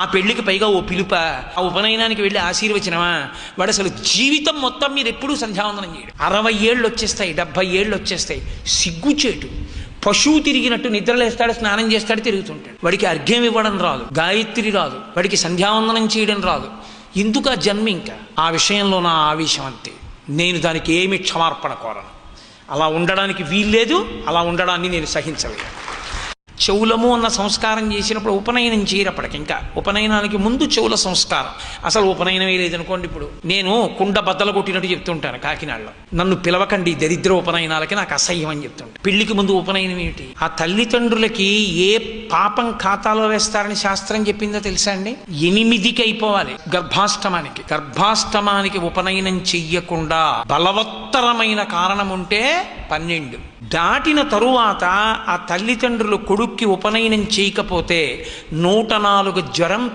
ఆ పెళ్ళికి పైగా ఓ పిలుప ఆ ఉపనయనానికి వెళ్ళి ఆశీర్వచనమా? వాడు అసలు జీవితం మొత్తం మీరు ఎప్పుడూ సంధ్యావందనం చేయడు. అరవై ఏళ్ళు వచ్చేస్తాయి డెబ్బై ఏళ్ళు వచ్చేస్తాయి సిగ్గుచేటు పశువు తిరిగినట్టు నిద్రలేస్తాడు స్నానం చేస్తాడు తిరుగుతుంటాడు. వాడికి అర్ఘ్యం ఇవ్వడం రాదు గాయత్రి రాదు వాడికి సంధ్యావందనం చేయడం రాదు. ఎందుకు ఆ జన్మ ఇంకా. ఆ విషయంలో నా ఆవేశం అంతే. నేను దానికి ఏమి క్షమార్పణ కోరను. అలా ఉండడానికి వీల్లేదు అలా ఉండడాన్ని నేను సహించలేను. చెవులము అన్న సంస్కారం చేసినప్పుడు ఉపనయనం చేయరప్పటికి ఇంకా. ఉపనయనానికి ముందు చెవుల సంస్కారం. అసలు ఉపనయనమే లేదనుకోండి ఇప్పుడు. నేను కుండ బద్దలు కొట్టినట్టు చెప్తుంటాను కాకినాడలో. నన్ను పిలవకండి దరిద్ర ఉపనయనాలకి నాకు అసహ్యం అని చెప్తుంటాను పెళ్ళికి ముందు ఉపనయనం ఏమిటి? ఆ తల్లిదండ్రులకి ఏ పాపం ఖాతాలో వేస్తారని శాస్త్రం చెప్పిందో తెలుసా అండి? ఎనిమిదికి అయిపోవాలి గర్భాష్టమానికి. గర్భాష్టమానికి ఉపనయనం చెయ్యకుండా బలవత్తరమైన కారణం ఉంటే పన్నెండు. దాటిన తరువాత ఆ తల్లిదండ్రులు కొడుక్కి ఉపనయనం చేయకపోతే నూట నాలుగు జ్వరం